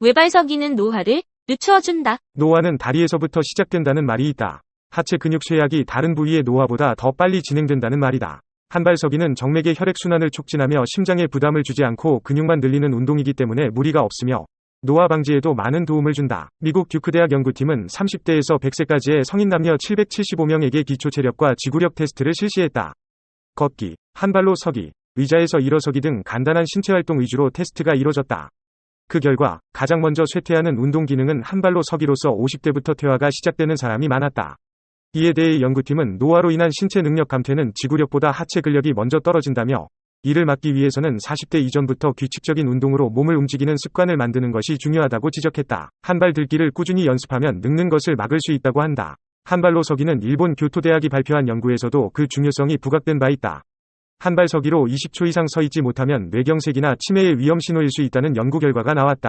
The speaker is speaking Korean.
외발서기는 노화를 늦추어준다. 노화는 다리에서부터 시작된다는 말이 있다. 하체 근육 쇠약이 다른 부위의 노화보다 더 빨리 진행된다는 말이다. 한발서기는 정맥의 혈액순환을 촉진하며 심장에 부담을 주지 않고 근육만 늘리는 운동이기 때문에 무리가 없으며 노화 방지에도 많은 도움을 준다. 미국 듀크대학 연구팀은 30대에서 100세까지의 성인 남녀 775명에게 기초 체력과 지구력 테스트를 실시했다. 걷기, 한 발로 서기, 의자에서 일어서기 등 간단한 신체 활동 위주로 테스트가 이뤄졌다. 그 결과 가장 먼저 쇠퇴하는 운동 기능은 한 발로 서기로서 50대부터 퇴화가 시작되는 사람이 많았다. 이에 대해 연구팀은 노화로 인한 신체 능력 감퇴는 지구력보다 하체 근력이 먼저 떨어진다며 이를 막기 위해서는 40대 이전부터 규칙적인 운동으로 몸을 움직이는 습관을 만드는 것이 중요하다고 지적했다. 한 발 들기를 꾸준히 연습하면 늙는 것을 막을 수 있다고 한다. 한 발로 서기는 일본 교토대학이 발표한 연구에서도 그 중요성이 부각된 바 있다. 한 발 서기로 20초 이상 서 있지 못하면 뇌경색이나 치매의 위험 신호일 수 있다는 연구 결과가 나왔다.